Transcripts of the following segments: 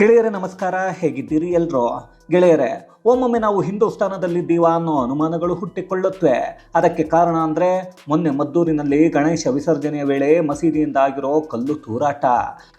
ಗೆಳೆಯರೇ, ನಮಸ್ಕಾರ. ಹೇಗಿದ್ದೀರಿ ಎಲ್ರು? ಗೆಳೆಯರೇ, ಒಮ್ಮೊಮ್ಮೆ ನಾವು ಹಿಂದೂಸ್ತಾನದಲ್ಲಿದ್ದೀವಾ ಅನ್ನೋ ಅನುಮಾನಗಳು ಹುಟ್ಟಿಕೊಳ್ಳುತ್ತವೆ. ಅದಕ್ಕೆ ಕಾರಣ ಅಂದರೆ, ಮೊನ್ನೆ ಮದ್ದೂರಿನಲ್ಲಿ ಗಣೇಶ ವಿಸರ್ಜನೆಯ ವೇಳೆ ಮಸೀದಿಯಿಂದ ಆಗಿರೋ ಕಲ್ಲು ತೂರಾಟ.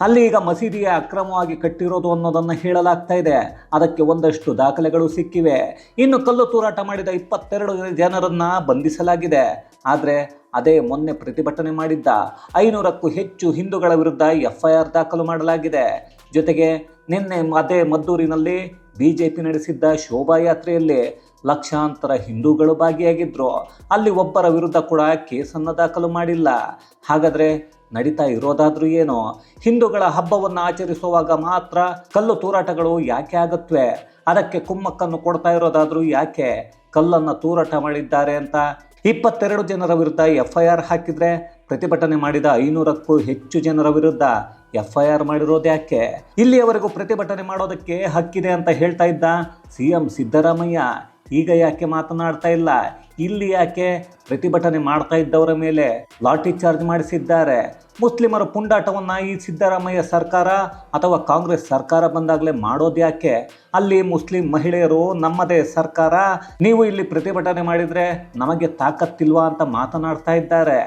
ಅಲ್ಲಿ ಈಗ ಮಸೀದಿಯ ಅಕ್ರಮವಾಗಿ ಕಟ್ಟಿರೋದು ಅನ್ನೋದನ್ನು ಹೇಳಲಾಗ್ತಾ ಇದೆ. ಅದಕ್ಕೆ ಒಂದಷ್ಟು ದಾಖಲೆಗಳು ಸಿಕ್ಕಿವೆ. ಇನ್ನು ಕಲ್ಲು ತೂರಾಟ ಮಾಡಿದ ಇಪ್ಪತ್ತೆರಡು ಜನರನ್ನು ಬಂಧಿಸಲಾಗಿದೆ. ಆದರೆ ಅದೇ ಮೊನ್ನೆ ಪ್ರತಿಭಟನೆ ಮಾಡಿದ್ದ ಐನೂರಕ್ಕೂ ಹೆಚ್ಚು ಹಿಂದೂಗಳ ವಿರುದ್ಧ ಎಫ್ಐಆರ್ ದಾಖಲು ಮಾಡಲಾಗಿದೆ. ಜೊತೆಗೆ ನಿನ್ನೆ ಅದೇ ಮದ್ದೂರಿನಲ್ಲಿ ಬಿಜೆಪಿ ನಡೆಸಿದ್ದ ಶೋಭಾಯಾತ್ರೆಯಲ್ಲಿ ಲಕ್ಷಾಂತರ ಹಿಂದೂಗಳು ಭಾಗಿಯಾಗಿದ್ದರು ಅಲ್ಲಿ ಒಬ್ಬರ ವಿರುದ್ಧ ಕೂಡ ಕೇಸನ್ನು ದಾಖಲು ಮಾಡಿಲ್ಲ. ಹಾಗಾದರೆ ನಡೀತಾ ಇರೋದಾದ್ರೂ ಏನು? ಹಿಂದೂಗಳ ಹಬ್ಬವನ್ನು ಆಚರಿಸುವಾಗ ಮಾತ್ರ ಕಲ್ಲು ತೂರಾಟಗಳು ಯಾಕೆ ಆಗುತ್ತವೆ ಅದಕ್ಕೆ ಕುಮ್ಮಕ್ಕನ್ನು ಕೊಡ್ತಾ ಇರೋದಾದ್ರೂ ಯಾಕೆ ಕಲ್ಲನ್ನು ತೂರಾಟ ಮಾಡಿದ್ದಾರೆ ಅಂತ ಇಪ್ಪತ್ತೆರಡು ಜನರ ವಿರುದ್ಧ ಎಫ್ ಐ ಆರ್ ಹಾಕಿದ್ರೆ ಪ್ರತಿಭಟನೆ ಮಾಡಿದ ಐನೂರಕ್ಕೂ ಹೆಚ್ಚು ಜನರ ವಿರುದ್ಧ ಎಫ್ ಐ ಆರ್ ಮಾಡಿರೋದು ಯಾಕೆ? ಇಲ್ಲಿಯವರೆಗೂ ಪ್ರತಿಭಟನೆ ಮಾಡೋದಕ್ಕೆ ಹಕ್ಕಿದೆ ಅಂತ ಹೇಳ್ತಾ ಇದ್ದ ಸಿ ಎಂ ಸಿದ್ದರಾಮಯ್ಯ. ಈಗ ಯಾಕೆ ಮಾತನಾಡ್ತಾ ಇಲ್ಲ? ಇಲ್ಲಿ ಯಾಕೆ ಪ್ರತಿಭಟನೆ ಮಾಡ್ತಾ ಇದ್ದವರ ಮೇಲೆ ಲಾಠಿ ಚಾರ್ಜ್ ಮಾಡಿಸಿದ್ದಾರೆ? ಮುಸ್ಲಿಮರ ಪುಂಡಾಟವನ್ನು ಈ ಸಿದ್ದರಾಮಯ್ಯ ಸರ್ಕಾರ ಅಥವಾ ಕಾಂಗ್ರೆಸ್ ಸರ್ಕಾರ ಬಂದಾಗಲೇ ಮಾಡೋದು ಯಾಕೆ? ಅಲ್ಲಿ ಮುಸ್ಲಿಂ ಮಹಿಳೆಯರು ನಮ್ಮದೇ ಸರ್ಕಾರ, ನೀವು ಇಲ್ಲಿ ಪ್ರತಿಭಟನೆ ಮಾಡಿದರೆ ನಮಗೆ ತಾಕತ್ತಿಲ್ವಾ ಅಂತ ಮಾತನಾಡ್ತಾ ಇದ್ದಾರೆ.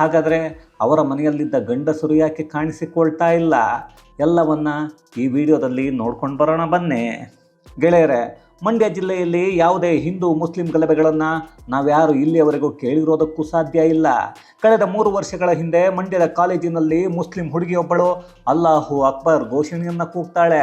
ಹಾಗಾದರೆ ಅವರ ಮನೆಯಲ್ಲಿದ್ದ ಗಂಡಸರು ಯಾಕೆ ಕಾಣಿಸಿಕೊಳ್ತಾ ಇಲ್ಲ? ಎಲ್ಲವನ್ನ ಈ ವಿಡಿಯೋದಲ್ಲಿ ನೋಡ್ಕೊಂಡು ಬರೋಣ ಬನ್ನಿ. ಗೆಳೆಯರೆ ಮಂಡ್ಯ ಜಿಲ್ಲೆಯಲ್ಲಿ ಯಾವುದೇ ಹಿಂದೂ ಮುಸ್ಲಿಂ ಗಲಭೆಗಳನ್ನು ನಾವ್ಯಾರು ಇಲ್ಲಿಯವರೆಗೂ ಕೇಳಿರೋದಕ್ಕೂ ಸಾಧ್ಯ ಇಲ್ಲ. ಕಳೆದ ಮೂರು ವರ್ಷಗಳ ಹಿಂದೆ ಮಂಡ್ಯದ ಕಾಲೇಜಿನಲ್ಲಿ ಮುಸ್ಲಿಂ ಹುಡುಗಿಯೊಬ್ಬಳು ಅಲ್ಲಾಹು ಅಕ್ಬರ್ ಘೋಷಣೆಯನ್ನು ಕೂಗ್ತಾಳೆ.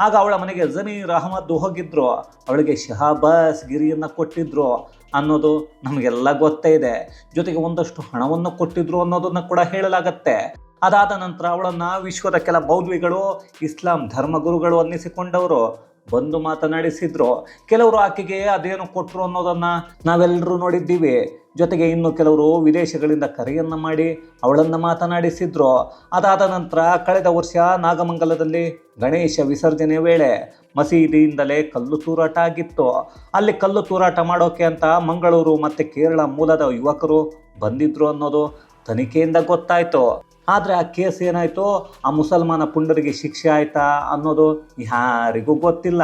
ಆಗ ಅವಳ ಮನೆಗೆ ಜಮೀರ್ ಅಹಮದ್ದು ಹೋಗಿದ್ರು. ಅವಳಿಗೆ ಶಹಾಬಾಸ್ ಗಿರಿಯನ್ನು ಕೊಟ್ಟಿದ್ರು. ಅನ್ನೋದು ನಮಗೆಲ್ಲ ಗೊತ್ತೇ ಇದೆ. ಜೊತೆಗೆ ಒಂದಷ್ಟು ಹಣವನ್ನು ಕೊಟ್ಟಿದ್ರು ಅನ್ನೋದನ್ನು ಕೂಡ ಹೇಳಲಾಗತ್ತೆ. ಅದಾದ ನಂತರ ಅವಳನ್ನು ವಿಶ್ವದ ಕೆಲ ಬೌದ್ಧಿಗಳು ಇಸ್ಲಾಂ ಧರ್ಮಗುರುಗಳು ಅನ್ನಿಸಿಕೊಂಡವರು. ಬಂದು ಮಾತನಾಡಿಸಿದ್ರು, ಕೆಲವರು ಆಕೆಗೆ ಅದೇನು ಕೊಟ್ಟರು ಅನ್ನೋದನ್ನು ನಾವೆಲ್ಲರೂ ನೋಡಿದ್ದೀವಿ. ಜೊತೆಗೆ ಇನ್ನು ಕೆಲವರು ವಿದೇಶಗಳಿಂದ ಕರೆಯನ್ನು ಮಾಡಿ ಅವಳನ್ನು ಮಾತನಾಡಿಸಿದ್ರು, ಅದಾದ ನಂತರ ಕಳೆದ ವರ್ಷ ನಾಗಮಂಗಲದಲ್ಲಿ ಗಣೇಶ ವಿಸರ್ಜನೆ ವೇಳೆ ಮಸೀದಿಯಿಂದಲೇ ಕಲ್ಲು ತೂರಾಟ ಆಗಿತ್ತು. ಅಲ್ಲಿ ಕಲ್ಲು ತೂರಾಟ ಮಾಡೋಕೆ ಅಂತ ಮಂಗಳೂರು ಮತ್ತು ಕೇರಳ ಮೂಲದ ಯುವಕರು ಬಂದಿದ್ರು ಅನ್ನೋದು ತನಿಖೆಯಿಂದ ಗೊತ್ತಾಯಿತು. ಆದರೆ ಆ ಕೇಸ್ ಏನಾಯಿತು, ಆ ಮುಸಲ್ಮಾನ ಪುಂಡರಿಗೆ ಶಿಕ್ಷೆ ಆಯಿತಾ ಅನ್ನೋದು ಯಾರಿಗೂ ಗೊತ್ತಿಲ್ಲ,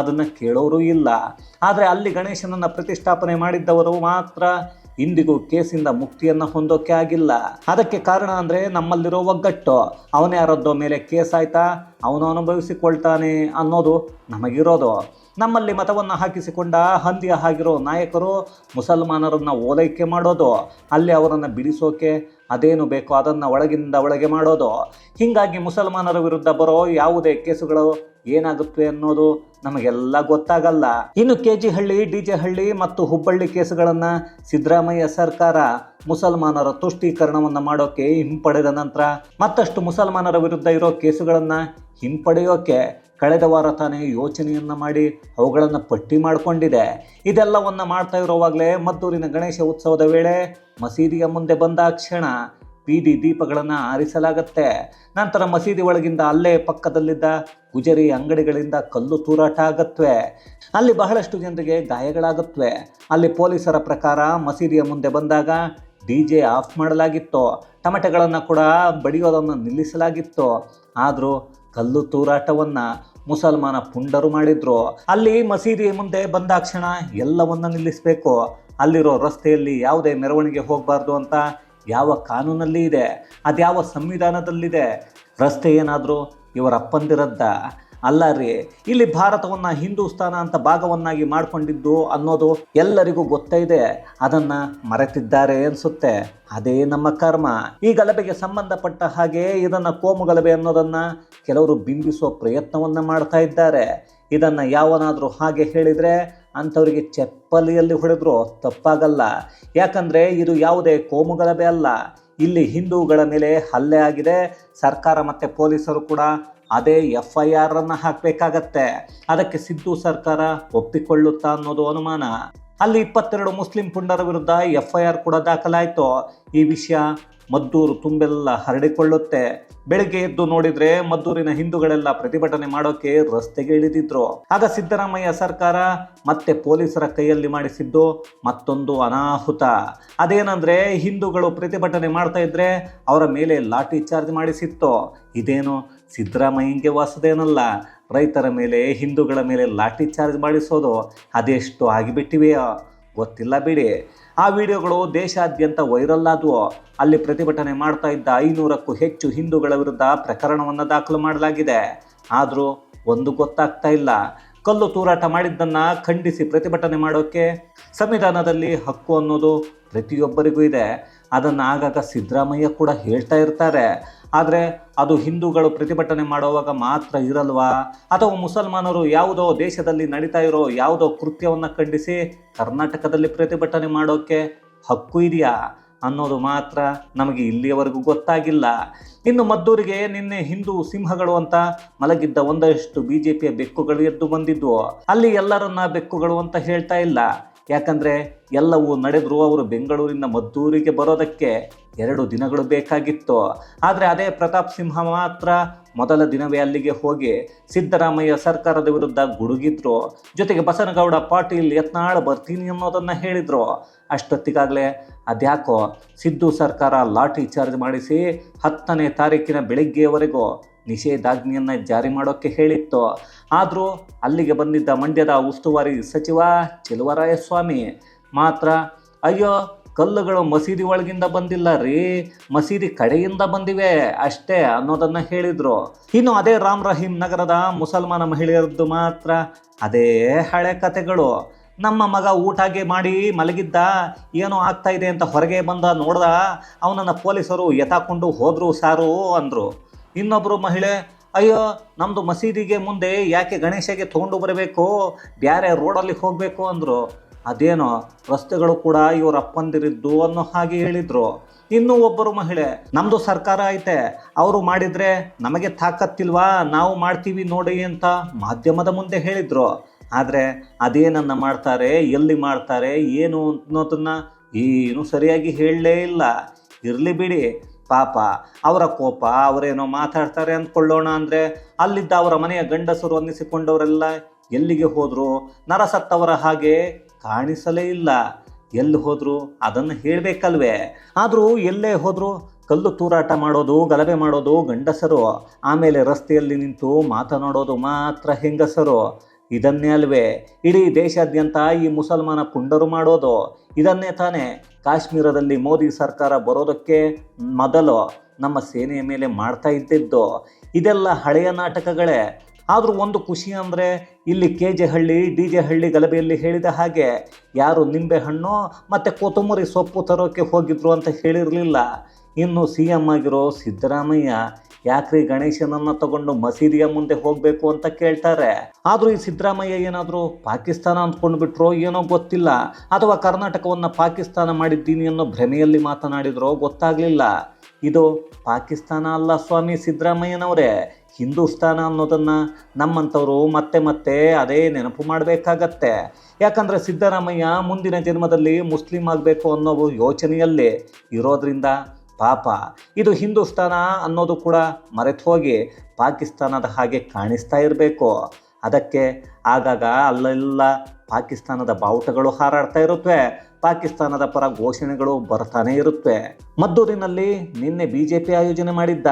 ಅದನ್ನು ಕೇಳೋರು ಇಲ್ಲ. ಆದರೆ ಅಲ್ಲಿ ಗಣೇಶನನ್ನು ಪ್ರತಿಷ್ಠಾಪನೆ ಮಾಡಿದ್ದವರು ಮಾತ್ರ ಇಂದಿಗೂ ಕೇಸಿಂದ ಮುಕ್ತಿಯನ್ನು ಹೊಂದೋಕೆ ಆಗಿಲ್ಲ. ಅದಕ್ಕೆ ಕಾರಣ ಅಂದರೆ ನಮ್ಮಲ್ಲಿರೋ ಒಗ್ಗಟ್ಟು, ಅವನೇ ಯಾರದ್ದೋ ಮೇಲೆ ಕೇಸ್ ಆಯ್ತಾ, ಅವನು ಅನುಭವಿಸಿಕೊಳ್ತಾನೆ ಅನ್ನೋದು ನಮಗಿರೋದು. ನಮ್ಮಲ್ಲಿ ಮತವನ್ನು ಹಾಕಿಸಿಕೊಂಡ ಹಂದಿಯ ಆಗಿರೋ ನಾಯಕರು ಮುಸಲ್ಮಾನರನ್ನು ಓಲೈಕೆ ಮಾಡೋದು, ಅಲ್ಲಿ ಅವರನ್ನು ಬಿಡಿಸೋಕೆ ಅದೇನು ಬೇಕೋ ಅದನ್ನು ಒಳಗಿಂದ ಒಳಗೆ ಮಾಡೋದು. ಹೀಗಾಗಿ ಮುಸಲ್ಮಾನರ ವಿರುದ್ಧ ಬರೋ ಯಾವುದೇ ಕೇಸುಗಳು ಏನಾಗುತ್ತೆ ಅನ್ನೋದು ನಮಗೆಲ್ಲ ಗೊತ್ತಾಗಲ್ಲ. ಇನ್ನು K G Halli D J Halli ಮತ್ತು ಹುಬ್ಬಳ್ಳಿ ಕೇಸುಗಳನ್ನು ಸಿದ್ದರಾಮಯ್ಯ ಸರ್ಕಾರ ಮುಸಲ್ಮಾನರ ತುಷ್ಟೀಕರಣವನ್ನು ಮಾಡೋಕೆ ಹಿಂಪಡೆದ ನಂತರ ಮತ್ತಷ್ಟು ಮುಸಲ್ಮಾನರ ವಿರುದ್ಧ ಇರೋ ಕೇಸುಗಳನ್ನು ಹಿಂಪಡೆಯೋಕೆ ಕಳೆದ ವಾರ ತಾನೇ ಯೋಚನೆಯನ್ನು ಮಾಡಿ ಅವುಗಳನ್ನು ಪಟ್ಟಿ ಮಾಡಿಕೊಂಡಿದೆ. ಇದೆಲ್ಲವನ್ನು ಮಾಡ್ತಾ ಇರೋವಾಗಲೇ ಮದ್ದೂರಿನ ಗಣೇಶ ಉತ್ಸವದ ವೇಳೆ ಮಸೀದಿಯ ಮುಂದೆ ಬಂದ ಕ್ಷಣ ಬೀದಿ ದೀಪಗಳನ್ನು ಆರಿಸಲಾಗತ್ತೆ. ನಂತರ ಮಸೀದಿ ಒಳಗಿಂದ ಅಲ್ಲೇ ಪಕ್ಕದಲ್ಲಿದ್ದ ಗುಜರಿ ಅಂಗಡಿಗಳಿಂದ ಕಲ್ಲು ತೂರಾಟ ಆಗತ್ವೆ. ಅಲ್ಲಿ ಬಹಳಷ್ಟು ಜನರಿಗೆ ಗಾಯಗಳಾಗತ್ವೆ. ಅಲ್ಲಿ ಪೊಲೀಸರ ಪ್ರಕಾರ ಮಸೀದಿಯ ಮುಂದೆ ಬಂದಾಗ ಡಿ ಜೆ ಆಫ್ ಮಾಡಲಾಗಿತ್ತು. ಟಮಟೆಗಳನ್ನು ಕೂಡ ಬಡಿಯೋದನ್ನು ನಿಲ್ಲಿಸಲಾಗಿತ್ತು. ಆದರೂ ಕಲ್ಲು ತೂರಾಟವನ್ನು ಮುಸಲ್ಮಾನ ಪುಂಡರು ಮಾಡಿದ್ರು. ಅಲ್ಲಿ ಮಸೀದಿ ಮುಂದೆ ಬಂದಾಕ್ಷಣ ಎಲ್ಲವನ್ನ ನಿಲ್ಲಿಸಬೇಕು. ಅಲ್ಲಿರೋ ರಸ್ತೆಯಲ್ಲಿ ಯಾವುದೇ ಮೆರವಣಿಗೆ ಹೋಗಬಾರ್ದು ಅಂತ ಯಾವ ಕಾನೂನಲ್ಲಿ ಇದೆ. ಅದ್ಯಾವ ಸಂವಿಧಾನದಲ್ಲಿದೆ. ರಸ್ತೆ ಏನಾದರೂ ಇವರ ಅಪ್ಪಂದಿರದ್ದ ಅಲ್ಲ ರೀ. ಇಲ್ಲಿ ಭಾರತವನ್ನು ಹಿಂದೂಸ್ತಾನ ಅಂತ ಭಾಗವನ್ನಾಗಿ ಮಾಡಿಕೊಂಡಿದ್ದು ಅನ್ನೋದು ಎಲ್ಲರಿಗೂ ಗೊತ್ತೇ ಇದೆ. ಅದನ್ನು ಮರೆತಿದ್ದಾರೆ ಅನಿಸುತ್ತೆ. ಅದೇ ನಮ್ಮ ಕರ್ಮ. ಈ ಗಲಭೆಗೆ ಸಂಬಂಧಪಟ್ಟ ಹಾಗೆ ಇದನ್ನು ಕೋಮು ಗಲಭೆ ಅನ್ನೋದನ್ನು ಕೆಲವರು ಬಿಂಬಿಸುವ ಪ್ರಯತ್ನವನ್ನು ಮಾಡ್ತಾ ಇದ್ದಾರೆ. ಇದನ್ನು ಯಾವನಾದರೂ ಹಾಗೆ ಹೇಳಿದರೆ ಅಂಥವರಿಗೆ ಚಪ್ಪಲಿಯಲ್ಲಿ ಹೊಡೆದ್ರು ತಪ್ಪಾಗಲ್ಲ. ಯಾಕಂದರೆ ಇದು ಯಾವುದೇ ಕೋಮು ಗಲಭೆ ಅಲ್ಲ. ಇಲ್ಲಿ ಹಿಂದೂಗಳ ಮೇಲೆ ಹಲ್ಲೆ ಆಗಿದೆ. ಸರ್ಕಾರ ಮತ್ತು ಪೊಲೀಸರು ಕೂಡ ಅದೇ ಎಫ್ ಐ ಆರನ್ನು ಹಾಕಬೇಕಾಗತ್ತೆ. ಅದಕ್ಕೆ ಸಿದ್ದು ಸರ್ಕಾರ ಒಪ್ಪಿಕೊಳ್ಳುತ್ತಾ ಅನ್ನೋದು ಅನುಮಾನ. ಅಲ್ಲಿ ಇಪ್ಪತ್ತೆರಡು ಮುಸ್ಲಿಂ ಪುಂಡರ ವಿರುದ್ಧ ಎಫ್ ಐ ಆರ್ ಕೂಡ ದಾಖಲಾಯಿತು. ಈ ವಿಷಯ ಮದ್ದೂರು ತುಂಬೆಲ್ಲ ಹರಡಿಕೊಳ್ಳುತ್ತೆ. ಬೆಳಗ್ಗೆ ಎದ್ದು ನೋಡಿದ್ರೆ ಮದ್ದೂರಿನ ಹಿಂದೂಗಳೆಲ್ಲ ಪ್ರತಿಭಟನೆ ಮಾಡೋಕೆ ರಸ್ತೆಗೆ ಇಳಿದಿದ್ರು. ಆಗ ಸಿದ್ದರಾಮಯ್ಯ ಸರ್ಕಾರ ಮತ್ತೆ ಪೊಲೀಸರ ಕೈಯಲ್ಲಿ ಮಾಡಿಸಿದ್ದು ಮತ್ತೊಂದು ಅನಾಹುತ. ಅದೇನಂದ್ರೆ ಹಿಂದೂಗಳು ಪ್ರತಿಭಟನೆ ಮಾಡ್ತಾ ಇದ್ರೆ ಅವರ ಮೇಲೆ ಲಾಠಿ ಚಾರ್ಜ್ ಮಾಡಿಸಿತ್ತು. ಇದೇನು ಸಿದ್ದರಾಮಯ್ಯಂಗೆ ವಾಸದೇನಲ್ಲ ರೈತರ ಮೇಲೆ, ಹಿಂದೂಗಳ ಮೇಲೆ ಲಾಠಿ ಚಾರ್ಜ್ ಮಾಡಿಸೋದು ಅದೆಷ್ಟು ಆಗಿಬಿಟ್ಟಿವೆಯೋ. ಗೊತ್ತಿಲ್ಲ ಬಿಡಿ. ಆ ವಿಡಿಯೋಗಳು ದೇಶಾದ್ಯಂತ ವೈರಲ್ ಆದವು. ಅಲ್ಲಿ ಪ್ರತಿಭಟನೆ ಮಾಡ್ತಾ ಇದ್ದ ಐನೂರಕ್ಕೂ ಹೆಚ್ಚು ಹಿಂದೂಗಳ ವಿರುದ್ಧ ಪ್ರಕರಣವನ್ನು ದಾಖಲು ಮಾಡಲಾಗಿದೆ. ಆದರೂ ಒಂದು ಗೊತ್ತಾಗ್ತಾ ಇಲ್ಲ. ಕಲ್ಲು ತೂರಾಟ ಮಾಡಿದ್ದನ್ನು ಖಂಡಿಸಿ ಪ್ರತಿಭಟನೆ ಮಾಡೋಕ್ಕೆ ಸಂವಿಧಾನದಲ್ಲಿ ಹಕ್ಕು ಅನ್ನೋದು ಪ್ರತಿಯೊಬ್ಬರಿಗೂ ಇದೆ. ಅದನ್ನು ಆಗಾಗ ಸಿದ್ದರಾಮಯ್ಯ ಕೂಡ ಹೇಳ್ತಾ ಇರ್ತಾರೆ. ಆದರೆ ಅದು ಹಿಂದೂಗಳು ಪ್ರತಿಭಟನೆ ಮಾಡುವಾಗ ಮಾತ್ರ ಇರಲ್ವಾ? ಅಥವಾ ಮುಸಲ್ಮಾನರು ಯಾವುದೋ ದೇಶದಲ್ಲಿ ನಡೀತಾ ಇರೋ ಯಾವುದೋ ಕೃತ್ಯವನ್ನು ಖಂಡಿಸಿ ಕರ್ನಾಟಕದಲ್ಲಿ ಪ್ರತಿಭಟನೆ ಮಾಡೋಕ್ಕೆ ಹಕ್ಕು ಇದೆಯಾ? ಅನ್ನೋದು ಮಾತ್ರ ನಮಗೆ ಇಲ್ಲಿಯವರೆಗೂ ಗೊತ್ತಾಗಿಲ್ಲ. ಇನ್ನು ಮದ್ದೂರಿಗೆ ನಿನ್ನೆ ಹಿಂದೂ ಸಿಂಹಗಳು ಅಂತ ಮಲಗಿದ್ದ ಒಂದಷ್ಟು ಬಿ ಜೆ ಪಿಯ ಬೆಕ್ಕುಗಳು ಎದ್ದು ಬಂದಿದ್ವು. ಅಲ್ಲಿ ಎಲ್ಲರನ್ನ ಬೆಕ್ಕುಗಳು ಅಂತ ಹೇಳ್ತಾ ಇಲ್ಲ. ಯಾಕಂದ್ರೆ ಎಲ್ಲವೂ ನಡೆದರೂ ಅವರು ಬೆಂಗಳೂರಿನ ಮದ್ದೂರಿಗೆ ಬರೋದಕ್ಕೆ ಎರಡು ದಿನಗಳು ಬೇಕಾಗಿತ್ತು. ಆದರೆ ಅದೇ ಪ್ರತಾಪ್ ಸಿಂಹ ಮಾತ್ರ ಮೊದಲ ದಿನವೇ ಅಲ್ಲಿಗೆ ಹೋಗಿ ಸಿದ್ದರಾಮಯ್ಯ ಸರ್ಕಾರದ ವಿರುದ್ಧ ಗುಡುಗಿದ್ರು. ಜೊತೆಗೆ ಬಸನಗೌಡ ಪಾಟೀಲ್ ಯತ್ನಾಳ್ ಬರ್ತೀನಿ ಅನ್ನೋದನ್ನು ಹೇಳಿದರು. ಅಷ್ಟೊತ್ತಿಗಾಗಲೇ ಅದ್ಯಾಕೋ ಸಿದ್ದು ಸರ್ಕಾರ ಲಾಠಿ ಚಾರ್ಜ್ ಮಾಡಿಸಿ ಹತ್ತನೇ ತಾರೀಕಿನ ಬೆಳಿಗ್ಗೆಯವರೆಗೂ ನಿಷೇಧಾಜ್ಞೆಯನ್ನು ಜಾರಿ ಮಾಡೋಕ್ಕೆ ಹೇಳಿತ್ತು. ಆದರೂ ಅಲ್ಲಿಗೆ ಬಂದಿದ್ದ ಮಂಡ್ಯದ ಉಸ್ತುವಾರಿ ಸಚಿವ ಚೆಲುವರಾಯಸ್ವಾಮಿ ಮಾತ್ರ, ಅಯ್ಯೋ, ಕಲ್ಲುಗಳು ಮಸೀದಿ ಒಳಗಿಂದ ಬಂದಿಲ್ಲ ರೀ, ಮಸೀದಿ ಕಡೆಯಿಂದ ಬಂದಿವೆ ಅಷ್ಟೇ ಅನ್ನೋದನ್ನು ಹೇಳಿದರು. ಇನ್ನು ಅದೇ ರಾಮ್ ರಹೀಂ ನಗರದ ಮುಸಲ್ಮಾನ ಮಹಿಳೆಯರದ್ದು ಮಾತ್ರ ಅದೇ ಹಳೆ ಕತೆಗಳು. ನಮ್ಮ ಮಗ ಊಟಗೆ ಮಾಡಿ ಮಲಗಿದ್ದ, ಏನೋ ಆಗ್ತಾ ಅಂತ ಹೊರಗೆ ಬಂದ ನೋಡ್ದ, ಅವನನ್ನು ಪೊಲೀಸರು ಎತ್ತಾಕೊಂಡು ಹೋದರು ಸಾರು ಅಂದರು. ಇನ್ನೊಬ್ಬರು ಮಹಿಳೆ, ಅಯ್ಯೋ ನಮ್ಮದು ಮಸೀದಿಗೆ ಮುಂದೆ ಯಾಕೆ ಗಣೇಶಗೆ ತೊಗೊಂಡು ಬರಬೇಕು? ಬೇರೆ ರೋಡಲ್ಲಿ ಹೋಗಬೇಕು ಅಂದರು. ಅದೇನೋ, ರಸ್ತೆಗಳು ಕೂಡ ಇವರ ಅಪ್ಪಂದಿರಿದ್ದು ಅನ್ನೋ ಹಾಗೆ ಹೇಳಿದರು. ಇನ್ನೂ ಒಬ್ಬರು ಮಹಿಳೆ ನಮ್ಮದು ಸರ್ಕಾರ ಐತೆ. ಅವರು ಮಾಡಿದರೆ ನಮಗೆ ತಾಕತ್ತಿಲ್ವಾ? ನಾವು ಮಾಡ್ತೀವಿ ನೋಡಿ ಅಂತ ಮಾಧ್ಯಮದ ಮುಂದೆ ಹೇಳಿದರು. ಆದರೆ ಅದೇನನ್ನು ಮಾಡ್ತಾರೆ, ಎಲ್ಲಿ ಮಾಡ್ತಾರೆ, ಏನು ಅನ್ನೋದನ್ನು ಏನು ಸರಿಯಾಗಿ ಹೇಳಲೇ ಇಲ್ಲ. ಇರಲಿ ಬಿಡಿ. ಪಾಪ, ಅವರ ಕೋಪ, ಅವರೇನೋ ಮಾತಾಡ್ತಾರೆ ಅಂದ್ಕೊಳ್ಳೋಣ ಅಂದರೆ ಅಲ್ಲಿದ್ದ ಅವರ ಮನೆಯ ಗಂಡಸರು ಅನ್ನಿಸಿಕೊಂಡವರೆಲ್ಲ ಎಲ್ಲಿಗೆ ಹೋದರು? ನರಸತ್ತವರ ಹಾಗೆ ಕಾಣಿಸಲೇ ಇಲ್ಲ. ಎಲ್ಲಿ ಹೋದರು? ಅದನ್ನು ಹೇಳಬೇಕಲ್ವೇ? ಆದರೂ ಎಲ್ಲೇ ಹೋದರೂ? ಕಲ್ಲು ತೂರಾಟ ಮಾಡೋದು, ಗಲಭೆ ಮಾಡೋದು ಗಂಡಸರು. ಆಮೇಲೆ ರಸ್ತೆಯಲ್ಲಿ ನಿಂತು ಮಾತನಾಡೋದು ಮಾತ್ರ ಹೆಂಗಸರು. ಇದನ್ನೇ ಅಲ್ವೇ ಇಡೀ ದೇಶಾದ್ಯಂತ ಈ ಮುಸಲ್ಮಾನ ಪುಂಡರು ಮಾಡೋದು? ಇದನ್ನೇ ತಾನೇ ಕಾಶ್ಮೀರದಲ್ಲಿ ಮೋದಿ ಸರ್ಕಾರ ಬರೋದಕ್ಕೆ ಮೊದಲು ನಮ್ಮ ಸೇನೆಯ ಮೇಲೆ ಮಾಡ್ತಾ ಇದ್ದಿದ್ದು. ಇದೆಲ್ಲ ಹಳೆಯ ನಾಟಕಗಳೇ. ಆದರೂ ಒಂದು ಖುಷಿ ಅಂದರೆ ಇಲ್ಲಿ K J Halli D J Halli ಗಲಭೆಯಲ್ಲಿ ಹೇಳಿದ ಹಾಗೆ ಯಾರು ನಿಂಬೆ ಹಣ್ಣು ಮತ್ತು ಕೊತ್ತಂಬರಿ ಸೊಪ್ಪು ತರೋಕ್ಕೆ ಹೋಗಿದ್ರು ಅಂತ ಹೇಳಿರಲಿಲ್ಲ. ಇನ್ನು ಸಿ ಎಂ ಆಗಿರೋ ಸಿದ್ದರಾಮಯ್ಯ ಯಾಕ್ರಿ ಗಣೇಶನನ್ನ ತಗೊಂಡು ಮಸೀದಿಯ ಮುಂದೆ ಹೋಗಬೇಕು ಅಂತ ಕೇಳ್ತಾರೆ. ಆದರೂ ಈ ಸಿದ್ದರಾಮಯ್ಯ ಏನಾದರೂ ಪಾಕಿಸ್ತಾನ ಅಂದ್ಕೊಂಡು ಬಿಟ್ರೋ ಏನೋ ಗೊತ್ತಿಲ್ಲ. ಅಥವಾ ಕರ್ನಾಟಕವನ್ನು ಪಾಕಿಸ್ತಾನ ಮಾಡಿದ್ದೀನಿ ಅನ್ನೋ ಭ್ರಮೆಯಲ್ಲಿ ಮಾತನಾಡಿದ್ರೋ ಗೊತ್ತಾಗಲಿಲ್ಲ. ಇದು ಪಾಕಿಸ್ತಾನ ಅಲ್ಲ ಸ್ವಾಮಿ ಸಿದ್ದರಾಮಯ್ಯನವರೇ. ಹಿಂದೂಸ್ತಾನ ಅನ್ನೋದನ್ನು ನಮ್ಮಂಥವರು ಮತ್ತೆ ಮತ್ತೆ ಅದೇ ನೆನಪು ಮಾಡಬೇಕಾಗತ್ತೆ. ಯಾಕಂದರೆ ಸಿದ್ದರಾಮಯ್ಯ ಮುಂದಿನ ಜನ್ಮದಲ್ಲಿ ಮುಸ್ಲಿಂ ಆಗಬೇಕು ಅನ್ನೋ ಯೋಚನೆಯಲ್ಲಿ ಇರೋದ್ರಿಂದ ಪಾಪ. ಇದು ಹಿಂದೂಸ್ತಾನ ಅನ್ನೋದು ಕೂಡ ಮರೆತು ಹೋಗಿ ಪಾಕಿಸ್ತಾನದ ಹಾಗೆ ಕಾಣಿಸ್ತಾ ಇರಬೇಕು. ಅದಕ್ಕೆ ಆಗಾಗ ಅಲ್ಲೆಲ್ಲ ಪಾಕಿಸ್ತಾನದ ಬಾವುಟಗಳು ಹಾರಾಡ್ತಾ ಇರುತ್ತವೆ ಪಾಕಿಸ್ತಾನದ ಪರ ಘೋಷಣೆಗಳು ಬರ್ತಾನೆ ಇರುತ್ತವೆ ಮದ್ದೂರಿನಲ್ಲಿ ನಿನ್ನೆ ಬಿ ಜೆ ಪಿ ಆಯೋಜನೆ ಮಾಡಿದ್ದ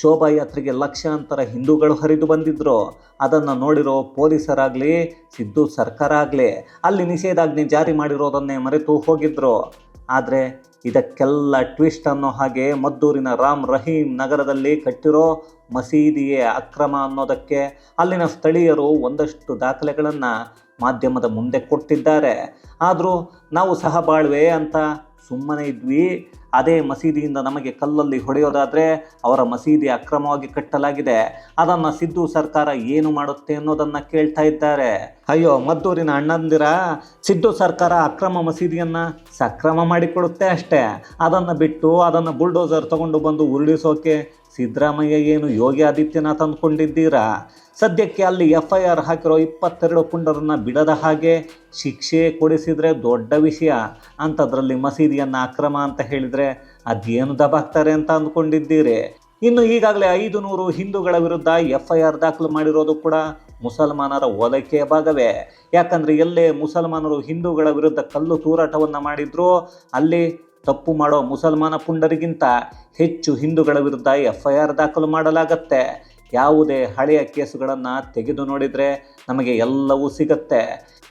ಶೋಭಾಯಾತ್ರೆಗೆ ಲಕ್ಷಾಂತರ ಹಿಂದೂಗಳು ಹರಿದು ಬಂದಿದ್ರು. ಅದನ್ನು ನೋಡಿರೋ ಪೊಲೀಸರಾಗಲಿ, ಸಿದ್ದು ಸರ್ಕಾರ ಆಗಲಿ ಅಲ್ಲಿ ನಿಷೇಧಾಜ್ಞೆ ಜಾರಿ ಮಾಡಿರೋದನ್ನೇ ಮರೆತು ಹೋಗಿದ್ರು. ಆದರೆ ಇದಕ್ಕೆಲ್ಲ ಟ್ವಿಸ್ಟ್ ಅನ್ನೋ ಹಾಗೆ ಮದ್ದೂರಿನ ರಾಮ್ ರಹೀಂ ನಗರದಲ್ಲಿ ಕಟ್ಟಿರೋ ಮಸೀದಿಯೇ ಅಕ್ರಮ ಅನ್ನೋದಕ್ಕೆ ಅಲ್ಲಿನ ಸ್ಥಳೀಯರು ಒಂದಷ್ಟು ದಾಖಲೆಗಳನ್ನು ಮಾಧ್ಯಮದ ಮುಂದೆ ಕೊಟ್ಟಿದ್ದಾರೆ. ಆದರೂ ನಾವು ಸಹ ಬಾಳ್ವೆ ಅಂತ ಸುಮ್ಮನೆ ಇದ್ವಿ. ಅದೇ ಮಸೀದಿಯಿಂದ ನಮಗೆ ಕಲ್ಲಲ್ಲಿ ಹೊಡೆಯೋದಾದರೆ ಅವರ ಮಸೀದಿ ಅಕ್ರಮವಾಗಿ ಕಟ್ಟಲಾಗಿದೆ. ಅದನ್ನು ಸಿದ್ದು ಸರ್ಕಾರ ಏನು ಮಾಡುತ್ತೆ ಅನ್ನೋದನ್ನು ಕೇಳ್ತಾ ಇದ್ದಾರೆ. ಅಯ್ಯೋ, ಮದ್ದೂರಿನ ಅಣ್ಣಂದಿರ ಸಿದ್ದು ಸರ್ಕಾರ ಅಕ್ರಮ ಮಸೀದಿಯನ್ನು ಸಕ್ರಮ ಮಾಡಿಕೊಡುತ್ತೆ ಅಷ್ಟೇ. ಅದನ್ನು ಬಿಟ್ಟು ಅದನ್ನು ಬುಲ್ಡೋಸರ್ ತಗೊಂಡು ಬಂದು ಉರುಳಿಸೋಕೆ ಸಿದ್ದರಾಮಯ್ಯ ಏನು ಯೋಗಿ ಆದಿತ್ಯನಾಥ್ ಅಂದ್ಕೊಂಡಿದ್ದೀರಾ? ಸದ್ಯಕ್ಕೆ ಅಲ್ಲಿ ಎಫ್ ಐ ಆರ್ ಹಾಕಿರೋ ಇಪ್ಪತ್ತೆರಡು ಪುಂಡರನ್ನು ಬಿಡದ ಹಾಗೆ ಶಿಕ್ಷೆ ಕೊಡಿಸಿದರೆ ದೊಡ್ಡ ವಿಷಯ. ಅಂಥದ್ರಲ್ಲಿ ಮಸೀದಿಯನ್ನು ಅಕ್ರಮ ಅಂತ ಹೇಳಿದರೆ ಅದೇನು ದಬಾಕ್ತಾರೆ ಅಂತ ಅಂದ್ಕೊಂಡಿದ್ದೀರಿ. ಇನ್ನು ಈಗಾಗಲೇ ಐದು ನೂರು ಹಿಂದೂಗಳ ವಿರುದ್ಧ ಎಫ್ ಐ ಆರ್ ದಾಖಲು ಮಾಡಿರೋದು ಕೂಡ ಮುಸಲ್ಮಾನರ ಓಲೈಕೆಯ ಭಾಗವೇ. ಯಾಕಂದರೆ ಎಲ್ಲೇ ಮುಸಲ್ಮಾನರು ಹಿಂದೂಗಳ ವಿರುದ್ಧ ಕಲ್ಲು ತೂರಾಟವನ್ನು ಮಾಡಿದ್ರು ಅಲ್ಲಿ ತಪ್ಪು ಮಾಡೋ ಮುಸಲ್ಮಾನ ಪುಂಡರಿಗಿಂತ ಹೆಚ್ಚು ಹಿಂದೂಗಳ ವಿರುದ್ಧ ಎಫ್ ಐ ಆರ್ ದಾಖಲು ಮಾಡಲಾಗತ್ತೆ. ಯಾವುದೇ ಹಳೆಯ ಕೇಸುಗಳನ್ನು ತೆಗೆದು ನೋಡಿದರೆ ನಮಗೆ ಎಲ್ಲವೂ ಸಿಗತ್ತೆ.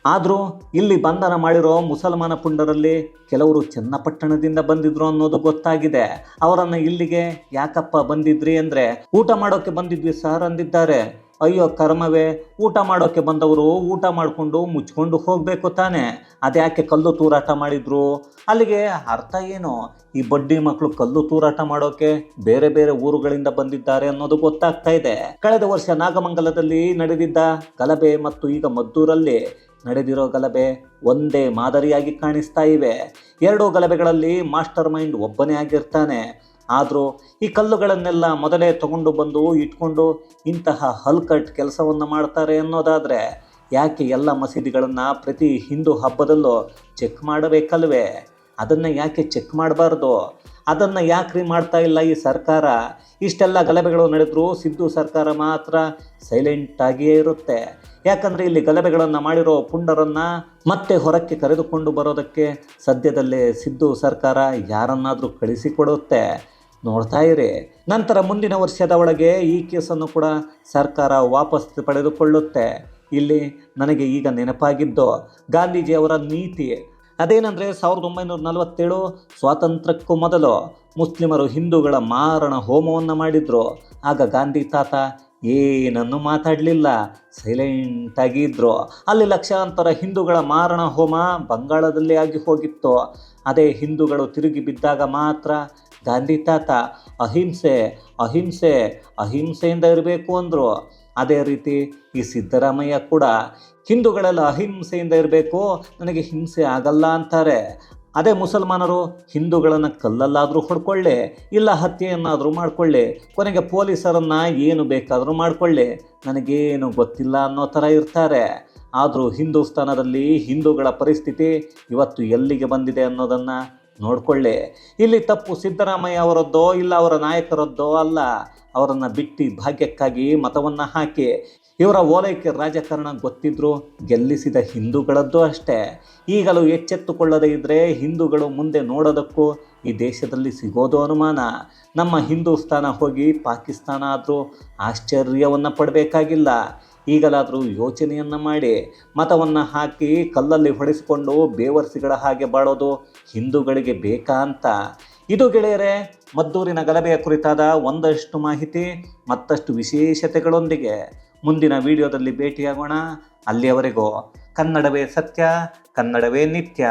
ಆದರೂ ಇಲ್ಲಿ ಬಂಧನ ಮಾಡಿರೋ ಮುಸಲ್ಮಾನ ಪುಂಡರಲ್ಲಿ ಕೆಲವರು ಚನ್ನಪಟ್ಟಣದಿಂದ ಬಂದಿದ್ರು ಅನ್ನೋದು ಗೊತ್ತಾಗಿದೆ. ಅವರನ್ನು ಇಲ್ಲಿಗೆ ಯಾಕಪ್ಪ ಬಂದಿದ್ರಿ ಅಂದರೆ, ಊಟ ಮಾಡೋಕ್ಕೆ ಬಂದಿದ್ವಿ ಸರ್ ಅಂದಿದ್ದಾರೆ. ಅಯ್ಯೋ ಕರ್ಮವೇ, ಊಟ ಮಾಡೋಕ್ಕೆ ಬಂದವರು ಊಟ ಮಾಡಿಕೊಂಡು ಮುಚ್ಕೊಂಡು ಹೋಗಬೇಕು ತಾನೆ. ಅದ್ಯಾಕೆ ಕಲ್ಲು ತೂರಾಟ ಮಾಡಿದ್ರು? ಅಲ್ಲಿಗೆ ಅರ್ಥ ಏನು? ಈ ಬಡ್ಡಿ ಮಕ್ಕಳು ಕಲ್ಲು ತೂರಾಟ ಮಾಡೋಕೆ ಬೇರೆ ಬೇರೆ ಊರುಗಳಿಂದ ಬಂದಿದ್ದಾರೆ ಅನ್ನೋದು ಗೊತ್ತಾಗ್ತಾ ಇದೆ. ಕಳೆದ ವರ್ಷ ನಾಗಮಂಗಲದಲ್ಲಿ ನಡೆದಿದ್ದ ಗಲಭೆ ಮತ್ತು ಈಗ ಮದ್ದೂರಲ್ಲಿ ನಡೆದಿರೋ ಗಲಭೆ ಒಂದೇ ಮಾದರಿಯಾಗಿ ಕಾಣಿಸ್ತಾ ಇವೆ. ಎರಡೂ ಗಲಭೆಗಳಲ್ಲಿ ಮಾಸ್ಟರ್ ಮೈಂಡ್ ಒಬ್ಬನೇ ಆಗಿರ್ತಾನೆ. ಆದರೂ ಈ ಕಲ್ಲುಗಳನ್ನೆಲ್ಲ ಮೊದಲೇ ತಗೊಂಡು ಬಂದು ಇಟ್ಕೊಂಡು ಇಂತಹ ಹಲ್ಕಟ್ ಕೆಲಸವನ್ನು ಮಾಡ್ತಾರೆ ಅನ್ನೋದಾದರೆ ಯಾಕೆ ಎಲ್ಲ ಮಸೀದಿಗಳನ್ನು ಪ್ರತಿ ಹಿಂದೂ ಹಬ್ಬದಲ್ಲೂ ಚೆಕ್ ಮಾಡಬೇಕಲ್ವೇ? ಅದನ್ನು ಯಾಕೆ ಚೆಕ್ ಮಾಡಬಾರ್ದು? ಅದನ್ನು ಯಾಕ್ರಿ ಮಾಡ್ತಾ ಇಲ್ಲ ಈ ಸರ್ಕಾರ? ಇಷ್ಟೆಲ್ಲ ಗಲಭೆಗಳು ನಡೆದರೂ ಸಿದ್ದು ಸರ್ಕಾರ ಮಾತ್ರ ಸೈಲೆಂಟಾಗಿಯೇ ಇರುತ್ತೆ. ಯಾಕಂದರೆ ಇಲ್ಲಿ ಗಲಭೆಗಳನ್ನು ಮಾಡಿರೋ ಪುಂಡರನ್ನು ಮತ್ತೆ ಹೊರಕ್ಕೆ ಕರೆದುಕೊಂಡು ಬರೋದಕ್ಕೆ ಸದ್ಯದಲ್ಲೇ ಸಿದ್ದು ಸರ್ಕಾರ ಯಾರನ್ನಾದರೂ ಕಳಿಸಿಕೊಡುತ್ತೆ. ನೋಡ್ತಾ ಇರಿ. ನಂತರ ಮುಂದಿನ ವರ್ಷದ ಒಳಗೆ ಈ ಕೇಸನ್ನು ಕೂಡ ಸರ್ಕಾರ ವಾಪಸ್ ಪಡೆದುಕೊಳ್ಳುತ್ತೆ. ಇಲ್ಲಿ ನನಗೆ ಈಗ ನೆನಪಾಗಿದ್ದು ಗಾಂಧೀಜಿಯವರ ನೀತಿ ಅದೇನೆಂದರೆ ಸಾವಿರದ ಒಂಬೈನೂರ ನಲವತ್ತೇಳು ಸ್ವಾತಂತ್ರ್ಯಕ್ಕೂ ಮೊದಲು ಮುಸ್ಲಿಮರು ಹಿಂದೂಗಳ ಮಾರಣ ಹೋಮವನ್ನು ಮಾಡಿದ್ರು. ಆಗ ಗಾಂಧಿ ತಾತ ಏನನ್ನು ಮಾತಾಡಲಿಲ್ಲ. ಸೈಲೆಂಟಾಗಿ ಇದ್ದರು ಅಲ್ಲಿ ಲಕ್ಷಾಂತರ ಹಿಂದೂಗಳ ಮಾರಣ ಹೋಮ ಬಂಗಾಳದಲ್ಲಿ ಆಗಿ ಹೋಗಿತ್ತು. ಅದೇ ಹಿಂದೂಗಳು ತಿರುಗಿ ಬಿದ್ದಾಗ ಮಾತ್ರ ಗಾಂಧಿ ತಾತ ಅಹಿಂಸೆ ಅಹಿಂಸೆ, ಅಹಿಂಸೆಯಿಂದ ಇರಬೇಕು ಅಂದರು. ಅದೇ ರೀತಿ ಈ ಸಿದ್ದರಾಮಯ್ಯ ಕೂಡ ಹಿಂದೂಗಳೆಲ್ಲ ಅಹಿಂಸೆಯಿಂದ ಇರಬೇಕು, ನನಗೆ ಹಿಂಸೆ ಆಗಲ್ಲ ಅಂತಾರೆ. ಅದೇ ಮುಸಲ್ಮಾನರು ಹಿಂದೂಗಳನ್ನು ಕಲ್ಲಲ್ಲಾದರೂ ಹೊಡ್ಕೊಳ್ಳಿ, ಇಲ್ಲ ಹತ್ಯೆಯನ್ನಾದರೂ ಮಾಡಿಕೊಳ್ಳಿ, ಕೊನೆಗೆ ಪೊಲೀಸರನ್ನು ಏನು ಬೇಕಾದರೂ ಮಾಡಿಕೊಳ್ಳಿ, ನನಗೇನು ಗೊತ್ತಿಲ್ಲ ಅನ್ನೋ ಥರ ಇರ್ತಾರೆ. ಆದರೂ ಹಿಂದೂಸ್ತಾನದಲ್ಲಿ ಹಿಂದೂಗಳ ಪರಿಸ್ಥಿತಿ ಇವತ್ತು ಎಲ್ಲಿಗೆ ಬಂದಿದೆ ಅನ್ನೋದನ್ನು ನೋಡ್ಕೊಳ್ಳಿ. ಇಲ್ಲಿ ತಪ್ಪು ಸಿದ್ದರಾಮಯ್ಯ ಅವರದ್ದೋ, ಇಲ್ಲ ಅವರ ನಾಯಕರದ್ದೋ ಅಲ್ಲ, ಅವರನ್ನು ಬಿಟ್ಟು ಭಾಗ್ಯಕ್ಕಾಗಿ ಮತವನ್ನು ಹಾಕಿ. ಇವರ ಓಲೈಕೆ ರಾಜಕಾರಣ ಗೊತ್ತಿದ್ರು ಗೆಲ್ಲಿಸಿದ ಹಿಂದೂಗಳದ್ದು ಅಷ್ಟೇ. ಈಗಲೂ ಎಚ್ಚೆತ್ತುಕೊಳ್ಳದೇ ಇದ್ದರೆ ಹಿಂದೂಗಳು ಮುಂದೆ ನೋಡೋದಕ್ಕೂ ಈ ದೇಶದಲ್ಲಿ ಸಿಗೋದು ಅನುಮಾನ. ನಮ್ಮ ಹಿಂದೂಸ್ತಾನ ಹೋಗಿ ಪಾಕಿಸ್ತಾನ ಆದರೂ ಆಶ್ಚರ್ಯವನ್ನು ಪಡಬೇಕಾಗಿಲ್ಲ. ಈಗಲಾದರೂ ಯೋಚನೆಯನ್ನು ಮಾಡಿ. ಮತವನ್ನು ಹಾಕಿ ಕಲ್ಲಲ್ಲಿ ಹೊಡೆಸಿಕೊಂಡು ಬೇವರ್ಸಿಗಳ ಹಾಗೆ ಬಾಳೋದು ಹಿಂದೂಗಳಿಗೆ ಬೇಕಾ ಅಂತ. ಇದು ಗೆಳೆಯರೆ, ಮದ್ದೂರಿನ ಗಲಭೆಯ ಕುರಿತಾದ ಒಂದಷ್ಟು ಮಾಹಿತಿ, ಮತ್ತಷ್ಟು ವಿಶೇಷತೆಗಳೊಂದಿಗೆ ಮುಂದಿನ ವಿಡಿಯೋದಲ್ಲಿ ಭೇಟಿಯಾಗೋಣ. ಅಲ್ಲಿಯವರೆಗೂ ಕನ್ನಡವೇ ಸತ್ಯ, ಕನ್ನಡವೇ ನಿತ್ಯ.